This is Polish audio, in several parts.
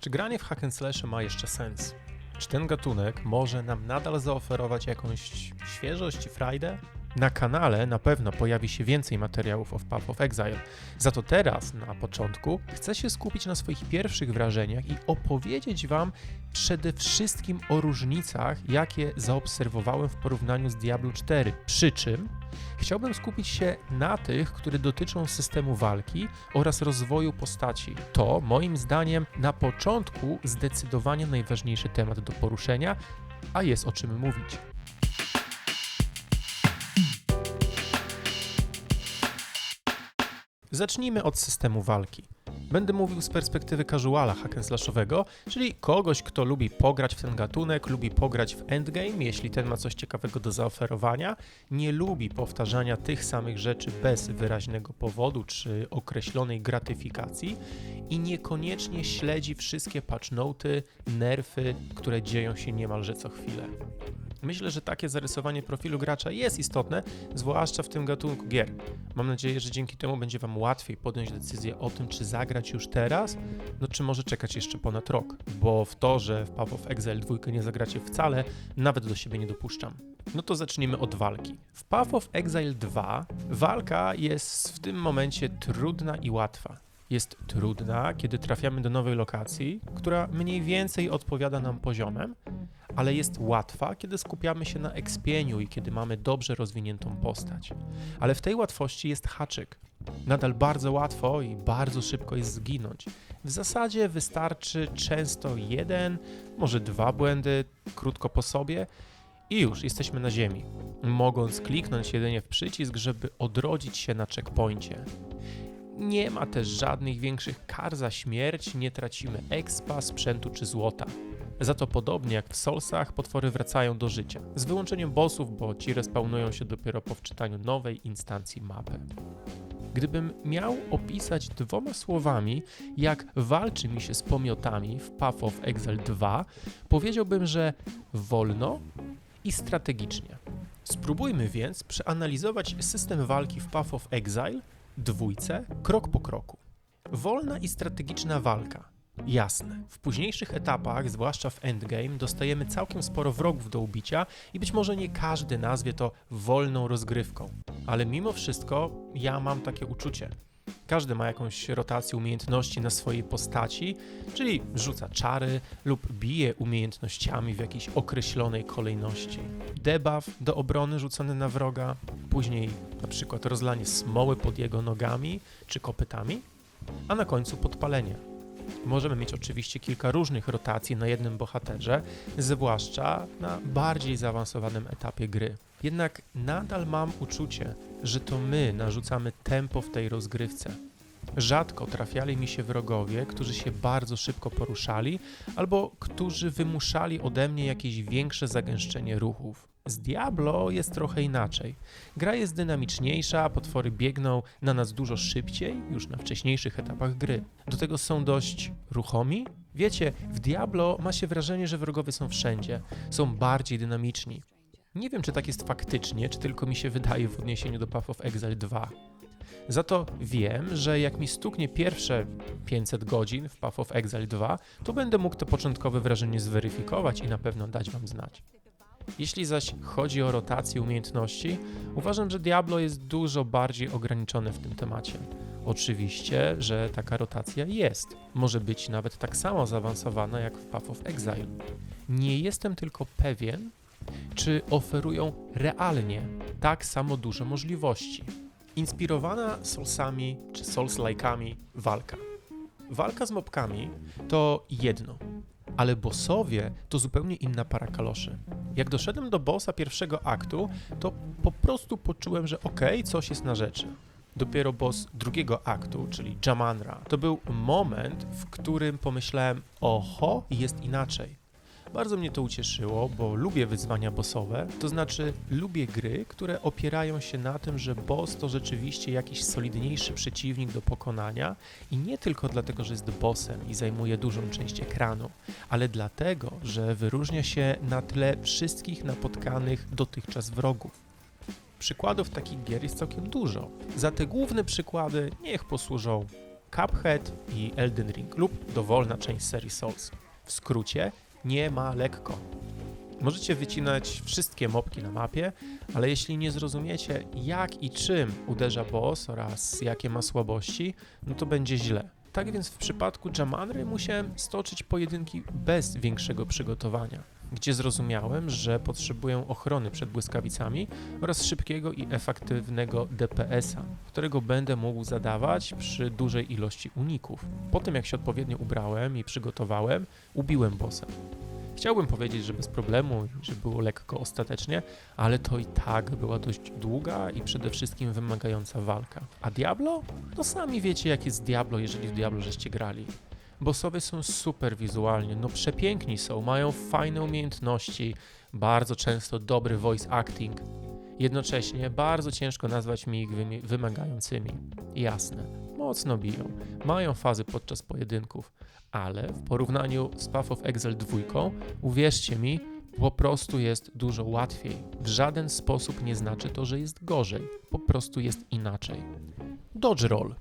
Czy granie w hack and slash ma jeszcze sens? Czy ten gatunek może nam nadal zaoferować jakąś świeżość i frajdę? Na kanale na pewno pojawi się więcej materiałów o Path of Exile. Za to teraz, na początku, chcę się skupić na swoich pierwszych wrażeniach i opowiedzieć Wam przede wszystkim o różnicach, jakie zaobserwowałem w porównaniu z Diablo 4. Przy czym chciałbym skupić się na tych, które dotyczą systemu walki oraz rozwoju postaci. To, moim zdaniem, na początku zdecydowanie najważniejszy temat do poruszenia, a jest o czym mówić. Zacznijmy od systemu walki. Będę mówił z perspektywy casuala hack and slashowego, czyli kogoś, kto lubi pograć w ten gatunek, lubi pograć w endgame, jeśli ten ma coś ciekawego do zaoferowania, nie lubi powtarzania tych samych rzeczy bez wyraźnego powodu czy określonej gratyfikacji i niekoniecznie śledzi wszystkie patchnoty, nerfy, które dzieją się niemalże co chwilę. Myślę, że takie zarysowanie profilu gracza jest istotne, zwłaszcza w tym gatunku gier. Mam nadzieję, że dzięki temu będzie Wam łatwiej podjąć decyzję o tym, czy zagrać już teraz, no czy może czekać jeszcze ponad rok, bo w to, że w Path of Exile 2 nie zagracie wcale, nawet do siebie nie dopuszczam. No to zacznijmy od walki. W Path of Exile 2 walka jest w tym momencie trudna i łatwa. Jest trudna, kiedy trafiamy do nowej lokacji, która mniej więcej odpowiada nam poziomem, ale jest łatwa, kiedy skupiamy się na ekspieniu i kiedy mamy dobrze rozwiniętą postać. Ale w tej łatwości jest haczyk. Nadal bardzo łatwo i bardzo szybko jest zginąć. W zasadzie wystarczy często jeden, może dwa błędy krótko po sobie i już jesteśmy na ziemi, mogąc kliknąć jedynie w przycisk, żeby odrodzić się na checkpoincie. Nie ma też żadnych większych kar za śmierć, nie tracimy expa, sprzętu czy złota. Za to podobnie jak w Soulsach, potwory wracają do życia. Z wyłączeniem bossów, bo ci respawnują się dopiero po wczytaniu nowej instancji mapy. Gdybym miał opisać dwoma słowami, jak walczy mi się z pomiotami w Path of Exile 2, powiedziałbym, że wolno i strategicznie. Spróbujmy więc przeanalizować system walki w Path of Exile dwójce krok po kroku. Wolna i strategiczna walka. Jasne. W późniejszych etapach, zwłaszcza w endgame, dostajemy całkiem sporo wrogów do ubicia i być może nie każdy nazwie to wolną rozgrywką. Ale mimo wszystko ja mam takie uczucie. Każdy ma jakąś rotację umiejętności na swojej postaci, czyli rzuca czary lub bije umiejętnościami w jakiejś określonej kolejności. Debuff do obrony rzucony na wroga, później na przykład rozlanie smoły pod jego nogami czy kopytami, a na końcu podpalenie. Możemy mieć oczywiście kilka różnych rotacji na jednym bohaterze, zwłaszcza na bardziej zaawansowanym etapie gry. Jednak nadal mam uczucie, że to my narzucamy tempo w tej rozgrywce. Rzadko trafiali mi się wrogowie, którzy się bardzo szybko poruszali, albo którzy wymuszali ode mnie jakieś większe zagęszczenie ruchów. Z Diablo jest trochę inaczej. Gra jest dynamiczniejsza, potwory biegną na nas dużo szybciej, już na wcześniejszych etapach gry. Do tego są dość ruchomi. Wiecie, w Diablo ma się wrażenie, że wrogowie są wszędzie, są bardziej dynamiczni. Nie wiem, czy tak jest faktycznie, czy tylko mi się wydaje w odniesieniu do Path of Exile 2. Za to wiem, że jak mi stuknie pierwsze 500 godzin w Path of Exile 2, to będę mógł to początkowe wrażenie zweryfikować i na pewno dać Wam znać. Jeśli zaś chodzi o rotację umiejętności, uważam, że Diablo jest dużo bardziej ograniczone w tym temacie. Oczywiście, że taka rotacja jest. Może być nawet tak samo zaawansowana jak w Path of Exile. Nie jestem tylko pewien, czy oferują realnie tak samo duże możliwości. Inspirowana Soulsami czy Souls-like'ami walka. Walka z mobkami to jedno, ale bossowie to zupełnie inna para kaloszy. Jak doszedłem do bossa pierwszego aktu, to po prostu poczułem, że okej, coś jest na rzeczy. Dopiero boss drugiego aktu, czyli Jamanra, to był moment, w którym pomyślałem, oho, jest inaczej. Bardzo mnie to ucieszyło, bo lubię wyzwania bossowe, to znaczy lubię gry, które opierają się na tym, że boss to rzeczywiście jakiś solidniejszy przeciwnik do pokonania i nie tylko dlatego, że jest bossem i zajmuje dużą część ekranu, ale dlatego, że wyróżnia się na tle wszystkich napotkanych dotychczas wrogów. Przykładów takich gier jest całkiem dużo. Za te główne przykłady niech posłużą Cuphead i Elden Ring lub dowolna część serii Souls. W skrócie, nie ma lekko. Możecie wycinać wszystkie mopki na mapie, ale jeśli nie zrozumiecie jak i czym uderza boss oraz jakie ma słabości, no to będzie źle. Tak więc w przypadku Jamanry musiałem stoczyć pojedynki bez większego przygotowania, gdzie zrozumiałem, że potrzebuję ochrony przed błyskawicami oraz szybkiego i efektywnego DPS-a, którego będę mógł zadawać przy dużej ilości uników. Po tym jak się odpowiednio ubrałem i przygotowałem, ubiłem bossa. Chciałbym powiedzieć, że bez problemu, że było lekko ostatecznie, ale to i tak była dość długa i przede wszystkim wymagająca walka. A Diablo? No sami wiecie jak jest Diablo, jeżeli w Diablo żeście grali. Bossowie są super wizualnie, no przepiękni są, mają fajne umiejętności, bardzo często dobry voice acting. Jednocześnie bardzo ciężko nazwać mi ich wymagającymi. Jasne, mocno biją, mają fazy podczas pojedynków, ale w porównaniu z Path of Exile 2, uwierzcie mi, po prostu jest dużo łatwiej. W żaden sposób nie znaczy to, że jest gorzej, po prostu jest inaczej. Dodge roll.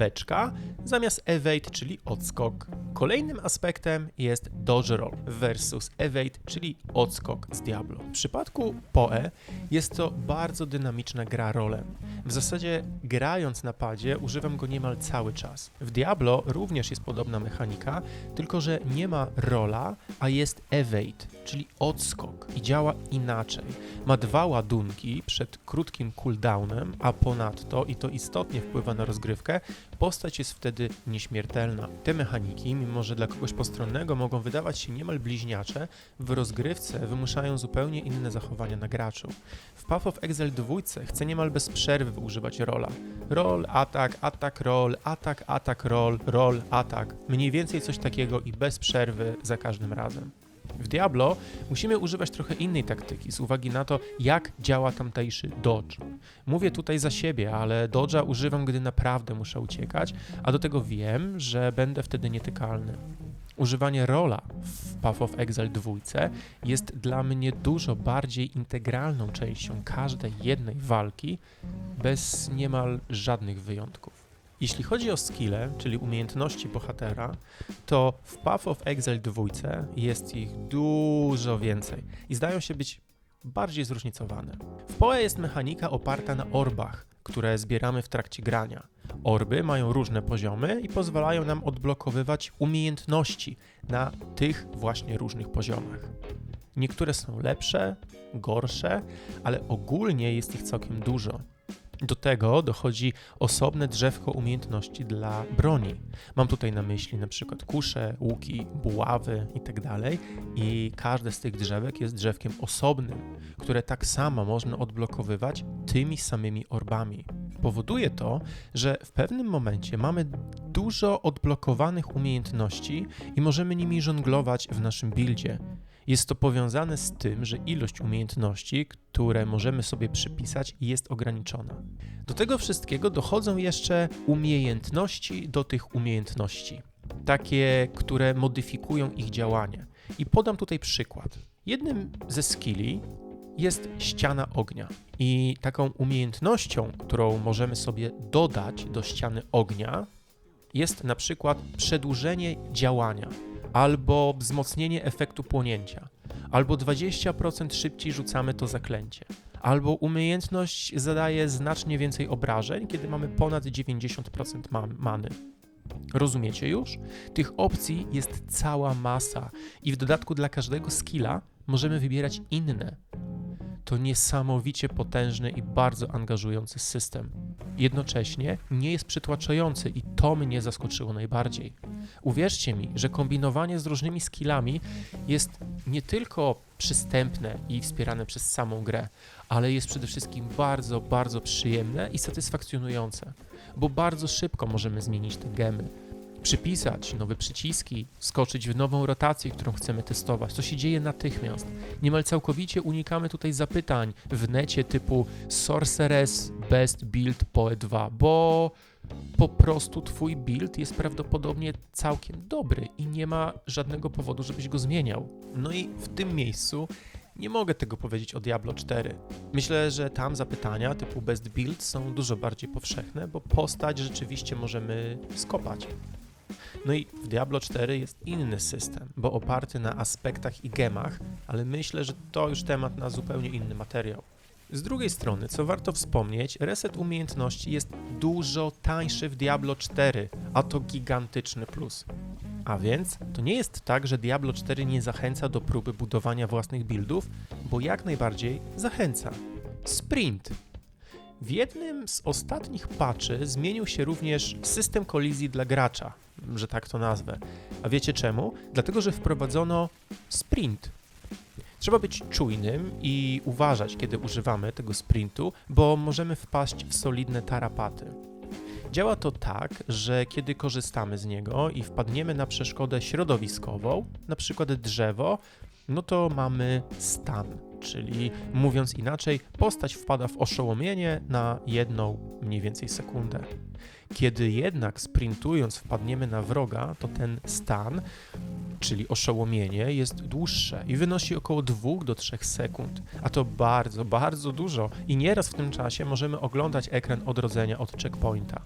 Beczka zamiast evade, czyli odskok. Kolejnym aspektem jest dodge roll versus evade, czyli odskok z Diablo. W przypadku Poe jest to bardzo dynamiczna gra rolem. W zasadzie grając na padzie używam go niemal cały czas. W Diablo również jest podobna mechanika, tylko że nie ma rola, a jest evade, czyli odskok i działa inaczej. Ma dwa ładunki przed krótkim cooldownem, a ponadto, i to istotnie wpływa na rozgrywkę, postać jest wtedy nieśmiertelna. Te mechaniki, mimo że dla kogoś postronnego mogą wydawać się niemal bliźniacze, w rozgrywce wymuszają zupełnie inne zachowania na graczu. W Path of Exile 2 chcę niemal bez przerwy używać rola. Roll, atak, atak, roll, atak, atak, roll, roll, atak. Mniej więcej coś takiego i bez przerwy za każdym razem. W Diablo musimy używać trochę innej taktyki z uwagi na to, jak działa tamtejszy dodge. Mówię tutaj za siebie, ale dodge'a używam, gdy naprawdę muszę uciekać, a do tego wiem, że będę wtedy nietykalny. Używanie rola w Path of Exile 2 jest dla mnie dużo bardziej integralną częścią każdej jednej walki, bez niemal żadnych wyjątków. Jeśli chodzi o skille, czyli umiejętności bohatera, to w Path of Exile 2 jest ich dużo więcej i zdają się być bardziej zróżnicowane. W PoE jest mechanika oparta na orbach, które zbieramy w trakcie grania. Orby mają różne poziomy i pozwalają nam odblokowywać umiejętności na tych właśnie różnych poziomach. Niektóre są lepsze, gorsze, ale ogólnie jest ich całkiem dużo. Do tego dochodzi osobne drzewko umiejętności dla broni. Mam tutaj na myśli na przykład kusze, łuki, buławy itd. I każde z tych drzewek jest drzewkiem osobnym, które tak samo można odblokowywać tymi samymi orbami. Powoduje to, że w pewnym momencie mamy dużo odblokowanych umiejętności i możemy nimi żonglować w naszym buildzie. Jest to powiązane z tym, że ilość umiejętności, które możemy sobie przypisać, jest ograniczona. Do tego wszystkiego dochodzą jeszcze umiejętności do tych umiejętności, takie, które modyfikują ich działanie. I podam tutaj przykład. Jednym ze skilli jest ściana ognia. I taką umiejętnością, którą możemy sobie dodać do ściany ognia, jest na przykład przedłużenie działania albo wzmocnienie efektu płonięcia, albo 20% szybciej rzucamy to zaklęcie, albo umiejętność zadaje znacznie więcej obrażeń, kiedy mamy ponad 90% ma- many. Rozumiecie już? Tych opcji jest cała masa i w dodatku dla każdego skilla możemy wybierać inne. To niesamowicie potężny i bardzo angażujący system. Jednocześnie nie jest przytłaczający i to mnie zaskoczyło najbardziej. Uwierzcie mi, że kombinowanie z różnymi skillami jest nie tylko przystępne i wspierane przez samą grę, ale jest przede wszystkim bardzo, bardzo przyjemne i satysfakcjonujące, bo bardzo szybko możemy zmienić te gemy. Przypisać nowe przyciski, skoczyć w nową rotację, którą chcemy testować. To się dzieje natychmiast. Niemal całkowicie unikamy tutaj zapytań w necie typu Sorceress Best Build PoE 2, bo po prostu twój build jest prawdopodobnie całkiem dobry i nie ma żadnego powodu, żebyś go zmieniał. No i w tym miejscu Nie mogę tego powiedzieć o Diablo 4. Myślę, że tam zapytania typu best build są dużo bardziej powszechne, bo postać rzeczywiście możemy skopać. No i w Diablo 4 jest inny system, bo oparty na aspektach i gemach, ale myślę, że to już temat na zupełnie inny materiał. Z drugiej strony, co warto wspomnieć, reset umiejętności jest dużo tańszy w Diablo 4, a to gigantyczny plus. A więc to nie jest tak, że Diablo 4 nie zachęca do próby budowania własnych buildów, bo jak najbardziej zachęca. Sprint. W jednym z ostatnich patchy zmienił się również system kolizji dla gracza, że tak to nazwę. A wiecie czemu? Dlatego, że wprowadzono sprint. Trzeba być czujnym i uważać, kiedy używamy tego sprintu, bo możemy wpaść w solidne tarapaty. Działa to tak, że kiedy korzystamy z niego i wpadniemy na przeszkodę środowiskową, na przykład drzewo, no to mamy stan, czyli mówiąc inaczej, postać wpada w oszołomienie na jedną mniej więcej sekundę. Kiedy jednak sprintując wpadniemy na wroga, to ten stan, czyli oszołomienie, jest dłuższe i wynosi około 2 do 3 sekund. A to bardzo, bardzo dużo i nieraz w tym czasie możemy oglądać ekran odrodzenia od checkpointa.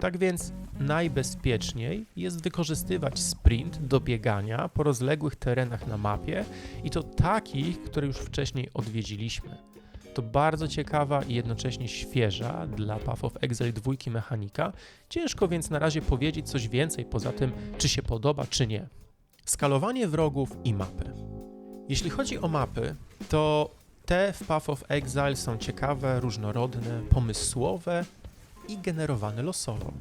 Tak więc najbezpieczniej jest wykorzystywać sprint do biegania po rozległych terenach na mapie i to takich, które już wcześniej odwiedziliśmy. To bardzo ciekawa i jednocześnie świeża dla Path of Exile 2 mechanika. Ciężko więc na razie powiedzieć coś więcej poza tym, czy się podoba, czy nie. Skalowanie wrogów i mapy. Jeśli chodzi o mapy, to te w Path of Exile są ciekawe, różnorodne, pomysłowe i generowane losowo.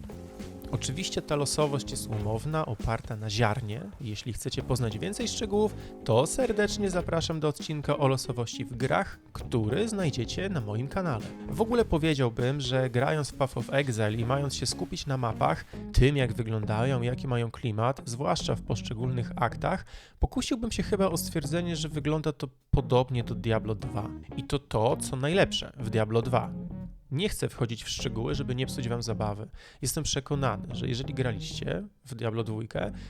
Oczywiście ta losowość jest umowna, oparta na ziarnie. Jeśli chcecie poznać więcej szczegółów, to serdecznie zapraszam do odcinka o losowości w grach, który znajdziecie na moim kanale. W ogóle powiedziałbym, że grając w Path of Exile i mając się skupić na mapach, tym jak wyglądają, jaki mają klimat, zwłaszcza w poszczególnych aktach, pokusiłbym się chyba o stwierdzenie, że wygląda to podobnie do Diablo 2. I to to, co najlepsze w Diablo 2. Nie chcę wchodzić w szczegóły, żeby nie psuć wam zabawy. Jestem przekonany, że jeżeli graliście w Diablo 2,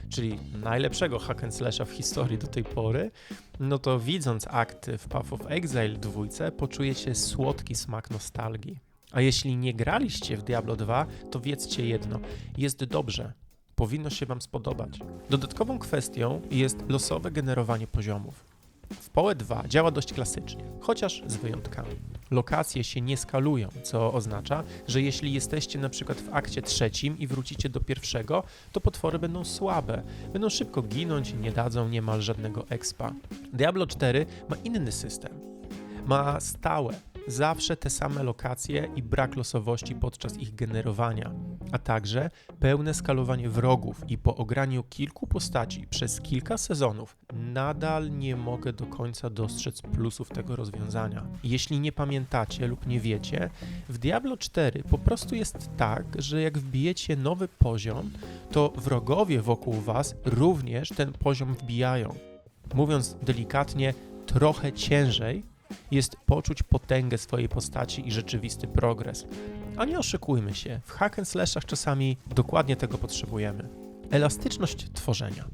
czyli najlepszego hack and slasha w historii do tej pory, no to widząc akty w Path of Exile 2, poczujecie słodki smak nostalgii. A jeśli nie graliście w Diablo 2, to wiedzcie jedno, jest dobrze. Powinno się wam spodobać. Dodatkową kwestią jest losowe generowanie poziomów. W PoE 2 działa dość klasycznie, chociaż z wyjątkami. Lokacje się nie skalują, co oznacza, że jeśli jesteście na przykład w akcie trzecim i wrócicie do pierwszego, to potwory będą słabe, będą szybko ginąć nie dadzą niemal żadnego expa. Diablo 4 ma inny system. Ma stałe, zawsze te same lokacje i brak losowości podczas ich generowania, a także pełne skalowanie wrogów i po ograniu kilku postaci przez kilka sezonów nadal nie mogę do końca dostrzec plusów tego rozwiązania. Jeśli nie pamiętacie lub nie wiecie, w Diablo 4 po prostu jest tak, że jak wbijecie nowy poziom, to wrogowie wokół was również ten poziom wbijają. Mówiąc delikatnie, trochę ciężej jest poczuć potęgę swojej postaci i rzeczywisty progres. A nie oszukujmy się, w hack slashach czasami dokładnie tego potrzebujemy. Elastyczność tworzenia.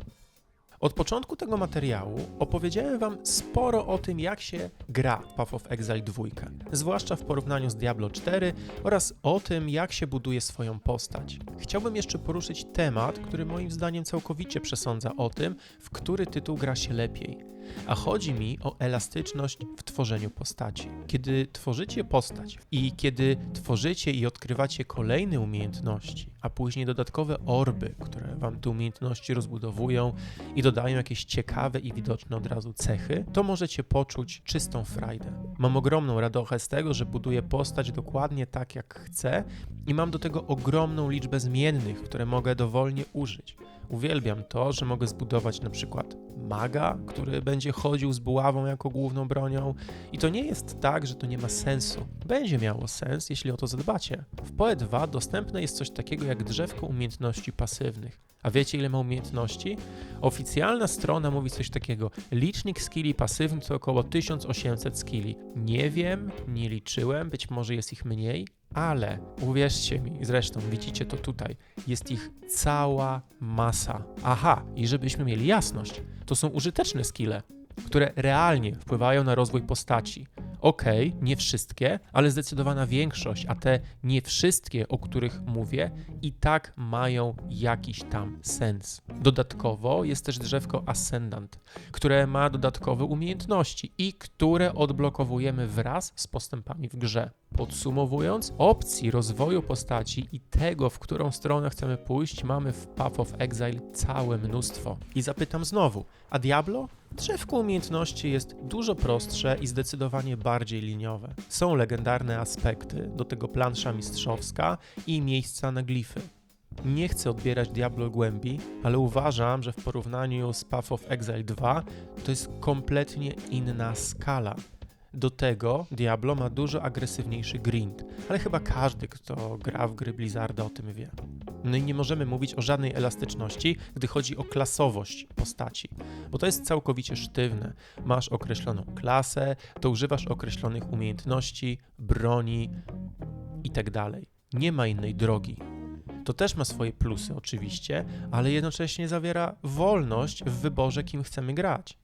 Od początku tego materiału opowiedziałem Wam sporo o tym, jak się gra Path of Exile 2, zwłaszcza w porównaniu z Diablo 4 oraz o tym, jak się buduje swoją postać. Chciałbym jeszcze poruszyć temat, który moim zdaniem całkowicie przesądza o tym, w który tytuł gra się lepiej a chodzi mi o elastyczność w tworzeniu postaci. Kiedy tworzycie postać i kiedy tworzycie i odkrywacie kolejne umiejętności, a później dodatkowe orby, które wam te umiejętności rozbudowują i dodają jakieś ciekawe i widoczne od razu cechy, to możecie poczuć czystą frajdę. Mam ogromną radochę z tego, że buduję postać dokładnie tak jak chcę i mam do tego ogromną liczbę zmiennych, które mogę dowolnie użyć. Uwielbiam to, że mogę zbudować na przykład maga, który będzie chodził z buławą jako główną bronią. I to nie jest tak, że to nie ma sensu. Będzie miało sens, jeśli o to zadbacie. W PoE 2 dostępne jest coś takiego jak drzewko umiejętności pasywnych. A wiecie, ile ma umiejętności? Oficjalna strona mówi coś takiego. Licznik skilli pasywnych to około 1800 skilli. Nie wiem, nie liczyłem, być może jest ich mniej, ale uwierzcie mi, zresztą widzicie to tutaj, jest ich cała masa. Aha, i żebyśmy mieli jasność, to są użyteczne skille. które realnie wpływają na rozwój postaci. Okej, nie wszystkie, ale zdecydowana większość, a te nie wszystkie, o których mówię, i tak mają jakiś tam sens. Dodatkowo jest też drzewko Ascendant, które ma dodatkowe umiejętności i które odblokowujemy wraz z postępami w grze. Podsumowując, opcji rozwoju postaci i tego, w którą stronę chcemy pójść, mamy w Path of Exile całe mnóstwo. I zapytam znowu, a Diablo? Drzewko umiejętności jest dużo prostsze i zdecydowanie bardziej liniowe. Są legendarne aspekty, do tego plansza mistrzowska i miejsca na glify. Nie chcę odbierać Diablo głębi, ale uważam, że w porównaniu z Path of Exile 2 to jest kompletnie inna skala. Do tego Diablo ma dużo agresywniejszy grind, ale chyba każdy, kto gra w gry Blizzarda o tym wie. No i nie możemy mówić o żadnej elastyczności, gdy chodzi o klasowość postaci, bo to jest całkowicie sztywne. Masz określoną klasę, to używasz określonych umiejętności, broni itd. Nie ma innej drogi. To też ma swoje plusy oczywiście, ale jednocześnie zawiera wolność w wyborze, kim chcemy grać.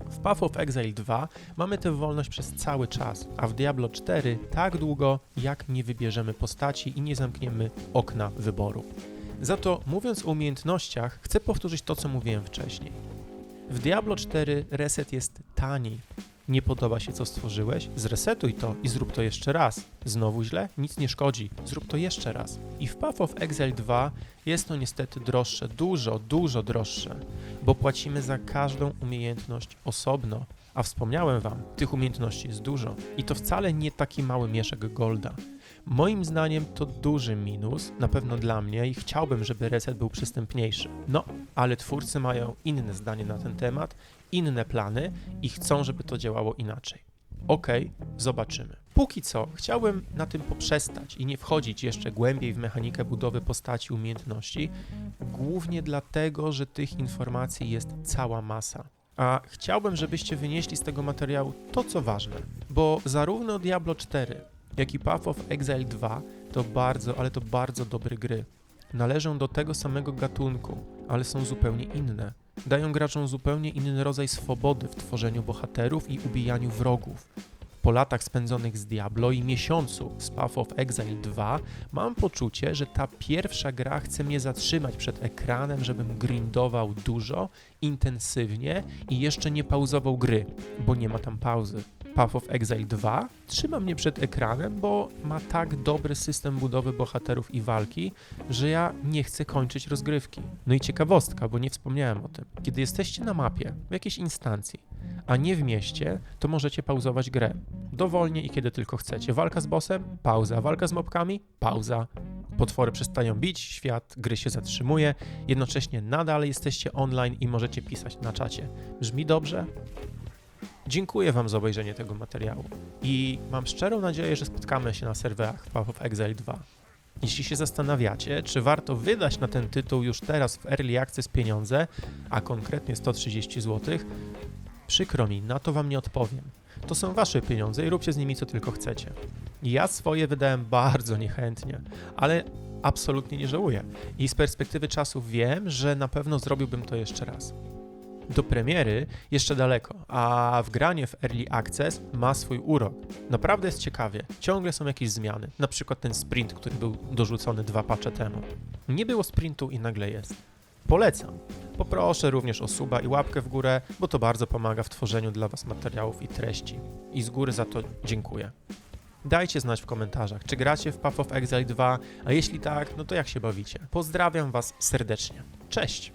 W Path of Exile 2 mamy tę wolność przez cały czas, a w Diablo 4 tak długo, jak nie wybierzemy postaci i nie zamkniemy okna wyboru. Za to, mówiąc o umiejętnościach, chcę powtórzyć to, co mówiłem wcześniej. W Diablo 4 reset jest tani. Nie podoba się, co stworzyłeś? Zresetuj to i zrób to jeszcze raz. Znowu źle? Nic nie szkodzi. Zrób to jeszcze raz. I w Path of Exile 2 jest to niestety droższe, dużo, dużo droższe, bo płacimy za każdą umiejętność osobno. A wspomniałem wam, tych umiejętności jest dużo. I to wcale nie taki mały mieszek golda. Moim zdaniem to duży minus, na pewno dla mnie i chciałbym, żeby reset był przystępniejszy. No, ale twórcy mają inne zdanie na ten temat, inne plany i chcą, żeby to działało inaczej. Okej, zobaczymy. Póki co, chciałbym na tym poprzestać i nie wchodzić jeszcze głębiej w mechanikę budowy postaci umiejętności, głównie dlatego, że tych informacji jest cała masa. A chciałbym, żebyście wynieśli z tego materiału to, co ważne, bo zarówno Diablo 4, jak i Path of Exile 2 to bardzo, ale to bardzo dobre gry. Należą do tego samego gatunku, ale są zupełnie inne. Dają graczom zupełnie inny rodzaj swobody w tworzeniu bohaterów i ubijaniu wrogów. Po latach spędzonych z Diablo i miesiącu z Path of Exile 2 mam poczucie, że ta pierwsza gra chce mnie zatrzymać przed ekranem, żebym grindował dużo, intensywnie i jeszcze nie pauzował gry, bo nie ma tam pauzy. Path of Exile 2 trzyma mnie przed ekranem, bo ma tak dobry system budowy bohaterów i walki, że ja nie chcę kończyć rozgrywki. No i ciekawostka, bo nie wspomniałem o tym. Kiedy jesteście na mapie, w jakiejś instancji, a nie w mieście, to możecie pauzować grę. Dowolnie i kiedy tylko chcecie. Walka z bossem? Pauza. Walka z mobkami? Pauza. Potwory przestają bić, świat gry się zatrzymuje, jednocześnie nadal jesteście online i możecie pisać na czacie. Brzmi dobrze? Dziękuję Wam za obejrzenie tego materiału i mam szczerą nadzieję, że spotkamy się na serwerach Path of Exile 2. Jeśli się zastanawiacie, czy warto wydać na ten tytuł już teraz w Early Access pieniądze, a konkretnie 130 zł, przykro mi, na to Wam nie odpowiem. To są Wasze pieniądze i róbcie z nimi co tylko chcecie. Ja swoje wydałem bardzo niechętnie, ale absolutnie nie żałuję. I z perspektywy czasu wiem, że na pewno zrobiłbym to jeszcze raz. Do premiery jeszcze daleko, a wgranie w Early Access ma swój urok. Naprawdę jest ciekawie, ciągle są jakieś zmiany, na przykład ten sprint, który był dorzucony dwa patche temu. Nie było sprintu i nagle jest. Polecam. Poproszę również o suba i łapkę w górę, bo to bardzo pomaga w tworzeniu dla Was materiałów i treści. I z góry za to dziękuję. Dajcie znać w komentarzach, czy gracie w Path of Exile 2, a jeśli tak, no to jak się bawicie. Pozdrawiam Was serdecznie. Cześć!